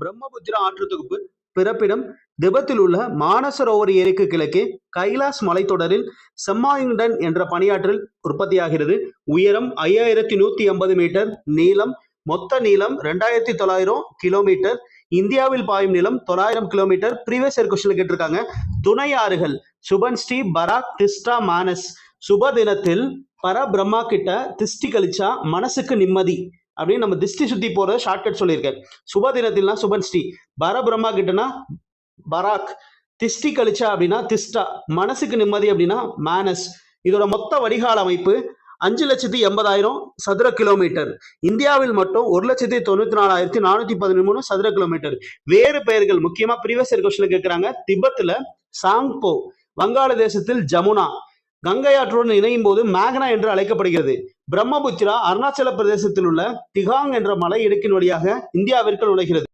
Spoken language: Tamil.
பிரம்மபுத்திரா ஆற்று தொகுப்பு பிறப்பிடம் திபெத்தில் உள்ள மானசரோவர் ஏரிக்கு கிழக்கே கைலாஸ் மலைத்தொடரில் செம்மாயுண்டன் என்ற பணியாற்றில் உற்பத்தியாகிறது. உயரம் ஐயாயிரத்தி நூத்தி ஐம்பது மீட்டர் நீளம் மொத்த நீளம் ரெண்டாயிரத்தி தொள்ளாயிரம் கிலோமீட்டர். இந்தியாவில் பாயும் நீளம் தொள்ளாயிரம் கிலோமீட்டர். ப்ரீவியஸ் இயர் கொஸ்டின் கேட்டிருக்காங்க. துணை ஆறுகள் சுபன்ஸ்ரீ பராக் திஸ்டா மானஸ். சுப தினத்தில் பரபிரம்மா கிட்ட திஷ்டி கழிச்சா மனசுக்கு நிம்மதி. அப்படின்னு நம்ம திஷ்டி சுத்தி போறத ஷார்ட்கட் சொல்லியிருக்கேன் சுப தினத்தில்னா சுபன்ஸ்ரீ பரபிரம்மா கிட்டனா பராக். திஷ்டி கழிச்சா அப்படின்னா திஸ்டா மனசுக்கு நிம்மதி அப்படின்னா மேனஸ் இதோட மொத்த வடிகால் அமைப்பு அஞ்சு லட்சத்தி எண்பதாயிரம் சதுர கிலோமீட்டர் இந்தியாவில் மட்டும் ஒரு லட்சத்தி தொண்ணூத்தி நாலாயிரத்தி நானூத்தி பதிமூணு சதுர கிலோமீட்டர் வேறு பெயர்கள் முக்கியமா ப்ரீவியஸ் இயர் கொஸ்டின்ல கேட்கறாங்க திபெத்ல சாங்போ வங்காளதேசத்தில் ஜமுனா. கங்கை ஆற்றுடன் இணையும் போது மேகனா என்று அழைக்கப்படுகிறது. பிரம்மபுத்திரா அருணாச்சல பிரதேசத்தில் உள்ள திகாங் என்ற மலை இடுக்கின் வழியாக இந்தியாவிற்கு நுழைகிறது.